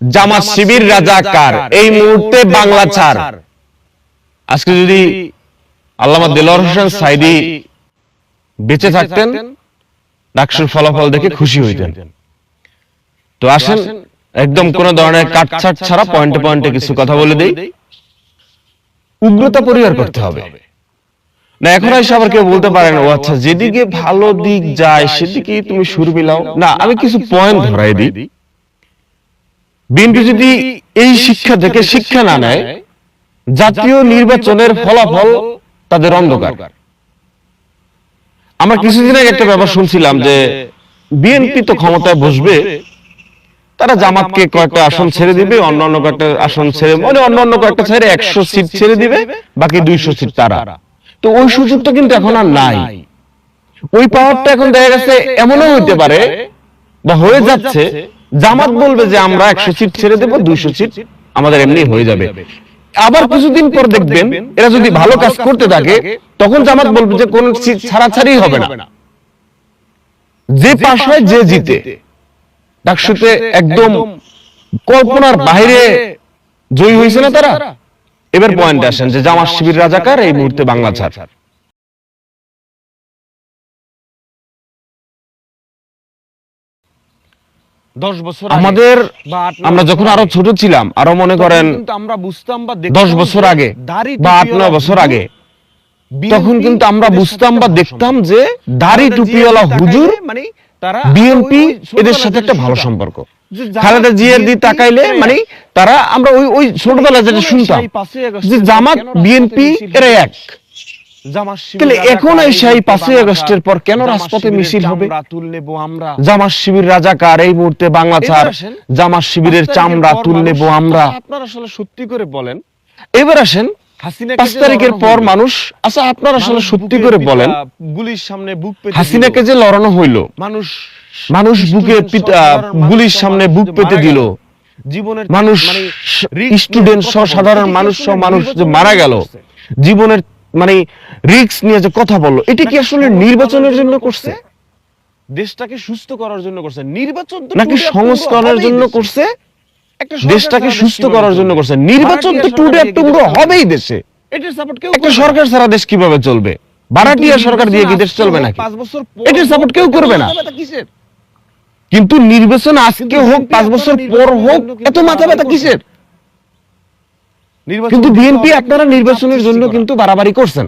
জামাত শিবির রাজাকার। এই মুহূর্তে বাংলা ছাড়। আজকে যদি আল্লামা দেলোয়ার হোসেন সাইদি বেঁচে থাকতেন ডাকসুর ফলাফল দেখে খুশি হইতেন। তো আসেন একদম কোন ধরনের কাটছাট ছাড়া পয়েন্টে পয়েন্টে কিছু কথা বলে দেই। উগ্রতা পরিহার করতে হবে। না এখন এসে আবার কেউ বলতে পারেন ও আচ্ছা যেদিকে ভালো দিক যায় সেদিকে তুমি সুর মিলাও। না আমি কিছু পয়েন্ট ধরাই দিই। বিএনপি যদি এই শিক্ষা থেকে শিক্ষা না নেয় জাতীয় নির্বাচনের ফলাফল তাদের অন্ধকার। আমরা কিছুদিন আগে একটা ব্যাপার শুনছিলাম যে বিএনপি তো ক্ষমতায় বসবে তারা জামাতকে কয়েকটা আসন ছেড়ে দিবে অন্য অন্য কয়েকটা আসন ছেড়ে মানে অন্য অন্য কয়েকটা ছেড়ে একশো সিট ছেড়ে দিবে বাকি দুইশো সিট তারা। তো ওই সুযোগটা কিন্তু এখন আর নাই। ওই পাওয়ারটা এখন দেখা গেছে এমনও হইতে পারে বা হয়ে যাচ্ছে জামাত বলবে যে আমরা একশো সিট ছেড়ে দেবো, দুইশো সিট আমাদের এমনি হয়ে যাবে। আবার কিছুদিন পর দেখবেন, এরা যদি ভালো কাজ করতে থাকে, তখন জামাত বলবে যে কোন সিট ছাড়াছাড়ি হবে না। যে পাশ হয় যে জিতে। ডাকসুতে একদম কল্পনার বাইরে জয়ী হয়েছে না তারা? এবার পয়েন্ট আসেন যে জামাত শিবির রাজাকার এই মুহূর্তে বাংলা ছাড়। দশ বছর আমাদের আমরা যখন আরও ছোট ছিলাম আরও মনে করেন আমরা বুঝতাম বা দশ বছর আগে বা আট নয় বছর আগে তখন কিন্তু আমরা বুঝতাম বা দেখতাম যে দাড়ি টুপিওয়ালা হুজুর মানে তারা বিএনপি এদের সাথে একটা ভালো সম্পর্ক। খালেদা জিয়ার দিকে তাকাইলে মানে তারা আমরা ওই ওই ছোটবেলায় যেটা শুনতাম যে জামাত বিএনপি এরা এক জামাত শিবির তাহলে রাজাকার, এখন সেই পাঁচই আগস্টের পর কেন রাজপথে মিছিল হবে? জামাত শিবির রাজাকার এই মুহূর্তে বাংলা ছাড়। জামাত শিবিরের চামড়া আমরা। আপনারা আসলে সত্যি করে বলেন। এবার আসেন পাঁচ তারিখের পর মানুষ আচ্ছা আপনারা আসলে সত্যি করে বলেন। গুলির সামনে বুক হাসিনাকে। যে লড়ানো হইল মানুষ মানুষ বুকে গুলির সামনে বুক পেতে দিল। জীবনের মানুষ মানে স্টুডেন্ট সহ সাধারণ মানুষ সহ মানুষ যে মারা গেল জীবনের মানে রিস্ক নিয়ে যে কথা বলল এটা কি আসলে নির্বাচনের জন্য করছে? দেশটাকে সুস্থ করার জন্য করছে। নির্বাচন নাকি সংস্কারের জন্য করছে? দেশটাকে সুস্থ করার জন্য করছে। নির্বাচন তো টুডে টুকরো হবেই দেশে। এটার সাপোর্ট কেউ একটা। সরকার ছাড়া দেশ কীভাবে চলবে? ভাড়াটিয়া সরকার দিয়ে কি দেশ চলবে নাকি? হোক, পাঁচ বছর পর এটার হোক, কেউ করবে না। কিন্তু নির্বাচন আজকে হোক পাঁচ বছর পর হোক এত মাথা ব্যথা কিসের? কিন্তু বিএনপি আপনারা নির্বাচনের জন্য কিন্তু বাড়াবাড়ি করছেন।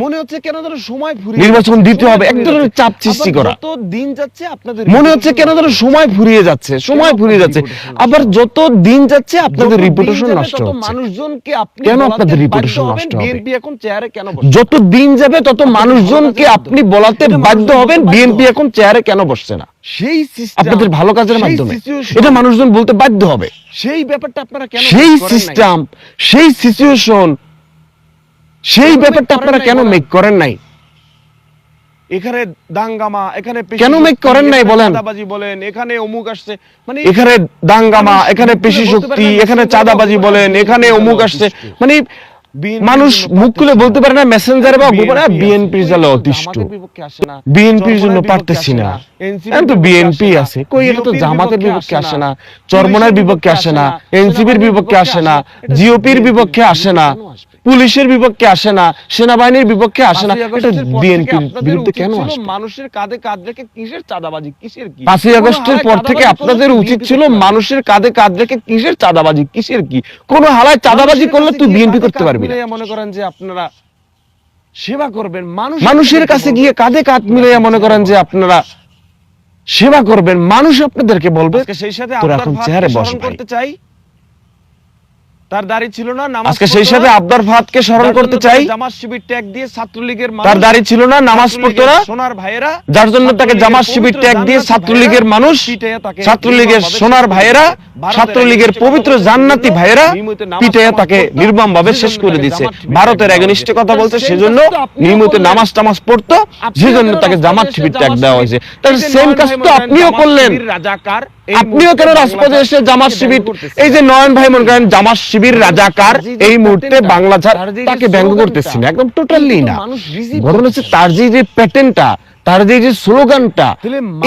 মনে হচ্ছে কেন যেন সময় ফুরিয়ে নির্বাচন দিতে হবে, এক ধরনের চাপ সৃষ্টি করা। যত দিন যাচ্ছে আপনাদের মনে হচ্ছে কেন যেন সময় ফুরিয়ে যাচ্ছে সময় ফুরিয়ে যাচ্ছে? আবার যত দিন যাচ্ছে আপনাদের রিপুটেশন নষ্ট হচ্ছে। মানুষজনকে আপনি কেন বলাতে আপনাদের বাধ্য হবেন, নষ্ট হবে? বিএনপি এখন চেয়ারে কেন বসে যত দিন যাবে তত মানুষজনকে আপনি বলাতে বাধ্য হবেন। বিএনপি এখন চেয়ারে কেন বসছে না? সেই আপনাদের ভালো কাজের মাধ্যমে। এটা মানুষজন বলতে বাধ্য হবে। সেই ব্যাপারটা আপনারা কেন সেই সিস্টেম সেই সিচুয়েশন সেই ব্যাপারটা আপনারা কেন? মেক করেন নাই? এখানে দাঙ্গামা এখানে কেন শক্তি, করেন নাই বলেন? বলেন এখানে অমুক আসছে মানে এখানে দাঙ্গামা এখানে পেশি শক্তি এখানে চাঁদাবাজি বলেন এখানে অমুক আসছে। মানে মানুষ মুখ খুলে বলতে পারে না মেসেঞ্জারে বা বিএনপির জালে অতিষ্ঠ। বিএনপির জন্য পারতেছি না। এখন তো বিএনপি আছে। কই এটা তো জামাতের বিপক্ষে আসে না। চরমনার বিপক্ষে আসে না। এনসিপির বিপক্ষে আসে না। জিওপির বিপক্ষে আসে না। পুলিশের বিপক্ষে আসে না সেনাবাহিনীর বিপক্ষে আসে না। এটা বিএনপির বিরুদ্ধে কেন আসবে? মানুষের কাঁধে কাঁধ রেখে কিসের চাঁদাবাজি? কিসের কি? পাঁচই আগস্টের পর থেকে আপনাদের উচিত ছিল মানুষের কাঁধে কাঁধ রেখে কিসের চাঁদাবাজি? কিসের কি? কোন হালায় চাঁদাবাজি করলে তুই বিএনপি করতে পারবি না। মনে করেন যে আপনারা সেবা করবেন মানুষ মানুষের কাছে গিয়ে কাঁধে কাঁধ মিলিয়ে মনে করেন যে আপনারা সেবা করবেন মানুষ আপনাদেরকে বলবে সেই সাথে এখন চেয়ারে বস। করতে চাই। তার দাড়ি ছিল না নামাজ আজকে সেই সাথে আবদার ফাহাদকে স্মরণ করতে চাই। জামাত শিবির ট্যাগ দিয়ে ছাত্রলীগের তার দাড়ি ছিল না নামাজ পড়তো না। সোনার ভাইয়েরা যার জন্য তাকে জামাত শিবির ট্যাগ দিয়ে ছাত্রলীগের মানুষ ছাত্রলীগের সোনার ভাইয়েরা দিয়েছে। ছাত্রলীগের পবিত্র জান্নাতি ভাইয়েরা পিটাইয়া তাকে নির্মম ভাবে শেষ করে শিবির ভারতের দেওয়া কথা। বলছে সেজন্য নিয়মিত নামাজ টামাজ পড়তো সেজন্য তাকে জামাত শিবির ট্যাগ দেওয়া হয়েছে। তার সেম কাজ তো আপনিও করলেন। রাজাকার, আপনিও কেন রাজপথে এসে জামাত শিবির এই যে নয়ন ভাই মনে করেন জামাত শিবির রাজাকার যে যে এই মুহূর্তে বাংলা ছাড় তাকে ব্যঙ্গ করতেছি না একদম টোটালি না। ঘটনা হচ্ছে তার যে যে প্যাটার্নটা তার যে যে স্লোগানটা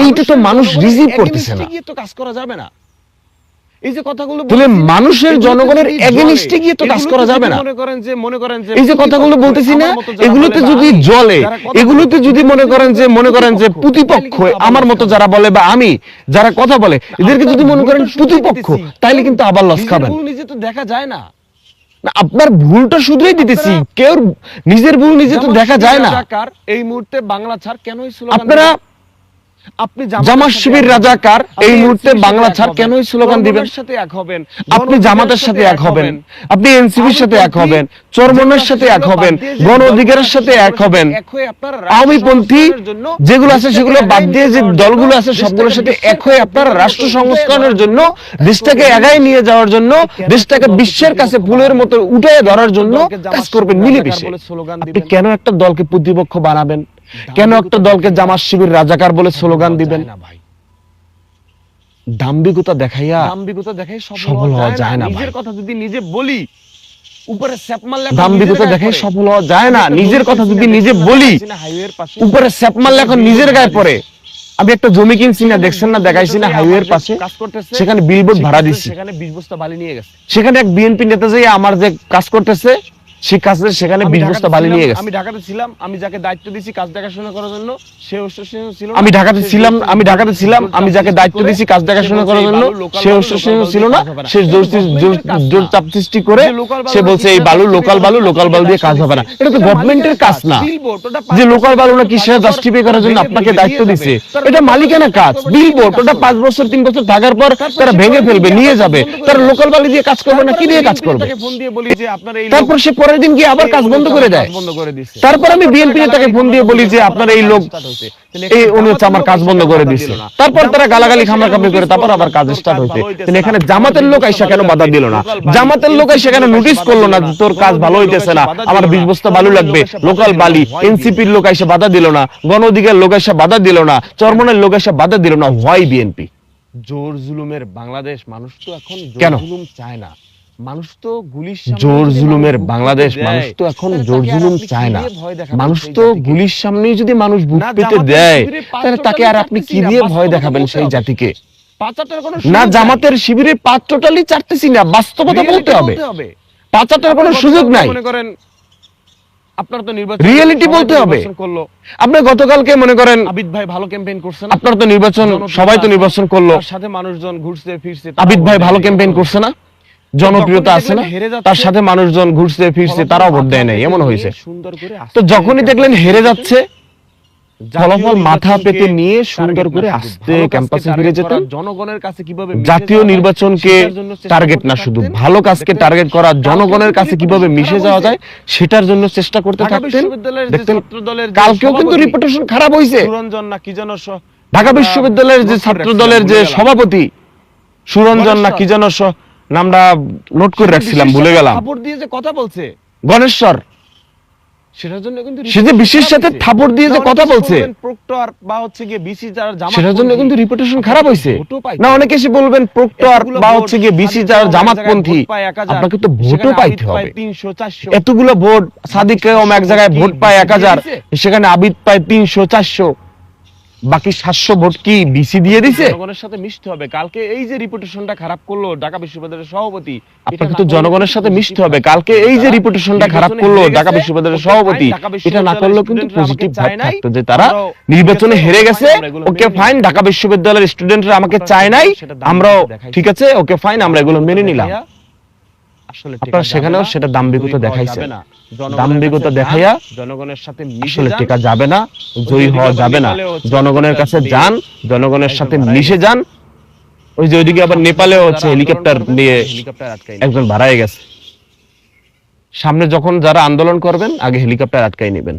এইটা তো মানুষ রিসিভ করতেছে না। তো কাজ করা যাবে না। এই যে কথাগুলো তাহলে মানুষের জনগণের গিয়ে তো কাজ করা যাবে না। মনে করেন যে মনে করেন যে এই যে কথাগুলো বলতেছি না এগুলোতে যদি আমি, জলে যারা কথা এগুলোতে বলে, যদি মনে করেন যে মনে করেন যে প্রতিপক্ষ, আমার মতো যারা বলে বা আমি যারা কথা বলে এদেরকে যদি মনে করেন প্রতিপক্ষ। তাইলে কিন্তু আবার লস খাবেন নিজে তো দেখা যায় না আপনার ভুলটা শুধরেই দিতেছি কেউ নিজের ভুল নিজে তো দেখা যায় না এই মুহূর্তে বাংলা ছাড় কেন আপনারা? আপনি জামাত শিবির রাজাকার এই মুহূর্তে বাংলা ছাড় কেন স্লোগান দিবেন? সাথে এক হবেন। আপনি জামাতের সাথে এক হবেন। আপনি এনসিপির সাথে এক হবেন। চরমনের সাথে এক হবেন। গণ অধিকারের সাথে এক হবেন। আওয়ামীপন্থী যেগুলো আছে সেগুলো বাদ দিয়ে যে দলগুলো আছে সবগুলোর সাথে এক হয়ে আপনারা রাষ্ট্র সংস্করণের জন্য দেশটাকে এগায় নিয়ে যাওয়ার জন্য দেশটাকে বিশ্বের কাছে ফুলের মতো উঠে ধরার জন্য কাজ করবেন মিলেমিশে। আপনি কেন একটা দলকে প্রতিপক্ষ বানাবেন? কেন একটা দলকে জামাত শিবির রাজাকার বলে স্লোগান দিবেন? ভাই। দাম্ভিকতা দেখাইয়া দাম্ভিকতা দেখাই সফল হওয়া যায় না নিজের কথা যদি নিজে বলি উপরে স্যাপ মারলে দাম্ভিকতা দেখাই সফল হওয়া যায় না। নিজের কথা যদি নিজে বলি উপরে স্যাপ মারলে এখন নিজের গায়ে পড়ে। আমি একটা জমি কিনছি না দেখছেন না দেখাইছি না হাইওয়ের পাশে। সেখানে বিলবোর্ড ভাড়া দিচ্ছি সেখানে 20 বস্তা বালি নিয়ে গেছে। সেখানে এক বিএনপি নেতা যে আমার যে কাজ করতেছে সে কাজে সেখানে আমি বিশ বস্তা বালি নিয়ে গেছে। আমি ঢাকাতে ছিলাম আমি যাকে দায়িত্ব দিয়েছি কাজ দেখাশোনা করার জন্য সে ছিল আমি ঢাকাতে ছিলাম আমি ঢাকাতে ছিলাম আমি যাকে দায়িত্ব দিয়েছি কাজ দেখাশোনা করার জন্য সে ছিল না। সে জোর। চাপ সৃষ্টি করে সে বলছে এই বালু লোকাল বালু লোকাল বালু দিয়ে কাজ হবে না। এটা তো গভর্নমেন্টের কাজ না। যে লোকাল বালু নাকি সে জাস্টিফাই করার জন্য আপনাকে দায়িত্ব দিছে এটা মালিকানা কাজ। বিলবোর্ড ওটা পাঁচ বছর তিন বছর থাকার পর তারা ভেঙে ফেলবে নিয়ে যাবে। তারা লোকাল বালু দিয়ে কাজ করবে। না কি দিয়ে কাজ করবে তারপর সে পরের দিন গিয়ে আবার কাজ বন্ধ করে দেয়। বন্ধ করে দিচ্ছে তারপর আমি বিএনপি নেতাকে ফোন দিয়ে বলি যে আপনার এই লোক এই উনি হচ্ছে আমার কাজ বন্ধ করে দিচ্ছে তারপর তারা গালাগালি খামড়াখামড়ি করে তারপর আবার কাজ স্টার্ট হয়েছে। কিন্তু এখানে জামাতের লোক আইসা কেন বাধা দিল না? জামাতের লোক আইসা কেন নোটিস করল না তোর কাজ ভালো হইতেছে না? আমার বিশ বস্তা বালু লাগবে। লোকাল বালি এনসিপির লোক আইসা বাধা দিল না। গণ অধিকার লোক আইসা বাধা দিল না। চরমনের লোক আইসা বাধা দিল না। হোয়াই বিএনপি জোর জুলুমের বাংলাদেশ মানুষ তো এখন জোর কেন? জুলুম চায় না। মানুষ তো গুলির সামনে জোর জুলুমের বাংলাদেশ মানুষ তো এখন জোর জুলুম চায় না। মানুষ তো গুলির সামনেই যদি মানুষ বুক পেতে দেয় তাহলে তাকে আর আপনি কি দিয়ে ভয় দেখাবেন সেই জাতিকে? না জামাতের শিবিরের পাঁচ টোটালি চারতেছি না বাস্তবতা বলতে হবে। পাঁচাটার কোনো সুযোগ নাই। মনে করেন আপনার তো নির্বাচন Reality বলতে হবে। করল। আপনি গতকালকে মনে করেন আবিদ ভাই ভালো ক্যাম্পেইন করছেন আপনার তো নির্বাচন সবাই তো নির্বাচন করল। সাথে মানুষজন ঘুরছে ফিরছে আবিদ ভাই ভালো ক্যাম্পেইন করছে না? জনপ্রিয়তা আছে না? তার সাথে মানুষজন ঘুরছে ফিরছে তারাও ভোট দেয় নাই এমন হয়েছে। তো যখনই দেখলেন হেরে যাচ্ছে ফলাফল মাথা পেতে নিয়ে সুন্দর করে আস্তে ক্যাম্পাসে ফিরে যেতেন। জনগণের কাছে কীভাবে মিশে জাতীয় যাওয়া যায়, নির্বাচনকে সেটার জন্য চেষ্টা টার্গেট করতে না শুধু ভালো কাজকে টার্গেট করা জনগণের কাছে কীভাবে মিশে যাওয়া যায় সেটার জন্য চেষ্টা করতে থাকতেন। দেখতেন কালকেও কিন্তু রিপুটেশন খারাপ হয়েছে। সুরঞ্জন না কি যেন ঢাকা বিশ্ববিদ্যালয়ের যে ছাত্র দলের যে সভাপতি সুরঞ্জন না কি যেন নামটা নোট করে রাখছিলাম ভুলে গেলাম। থাপড় দিয়ে যে কথা বলছে। গণেশ্বর। সেটার জন্য কিন্তু সে যে বিশের সাথে থাপড় দিয়ে যে কথা বলছে? প্রক্টর বা হচ্ছে গিয়ে বিসি যারা জামাত সেটার জন্য কিন্তু রিপুটেশন খারাপ হয়েছে। না অনেকে বলবেন প্রক্টর বা হচ্ছে গিয়ে বিসি সাদিক যারা কায়েম এক জামাতপন্থী জায়গায় ভোট পায় এক হাজার, আপনাকে তো ভোটও পাইতে পায় হবে। 300 400 এতগুলো ভোট সাদিক কায়ম এক জায়গায় ভোট পায় এক হাজার দিয়েছে? সেখানে আবিদ পায় তিনশো চারশো। বাকি সাতশো ভোট কি বিসি দিয়ে দিছে? জনগণের সাথে মিশতে হবে। কালকে এই যে রিপুটেশনটা খারাপ করল ঢাকা বিশ্ববিদ্যালয়ের সভাপতি আপনাকে তো জনগণের সাথে মিশতে হবে। কালকে এই যে রিপুটেশনটা খারাপ করল ঢাকা বিশ্ববিদ্যালয়ের সভাপতি এটা না করলেও কিন্তু পজিটিভ ভাইব আমাকে থাকতো যে তারা নির্বাচনে হেরে গেছে ওকে ফাইন ঢাকা বিশ্ববিদ্যালয়ের স্টুডেন্টরা আমাকে চায় নাই আমরাও ঠিক আছে ওকে ফাইন আমরা এগুলো মেনে নিলাম। আপনারা সেখানেও সেটা দাম্ভিকতা দেখাইছে। জনগণের দাম্ভিকতা কাছে দেখাইয়া যান, জনগণের সাথে আসলে। টেকা যাবে না জয়ী হওয়া যাবে না। জনগণের কাছে যান জনগণের সাথে মিশে যান। ওই যে ওইদিকে আবার নেপালেও হচ্ছে হেলিকপ্টার নিয়ে একজন ভাড়ায় গেছে। সামনে যখন যারা আন্দোলন করবেন আগে হেলিকপ্টার আটকাই নেবেন।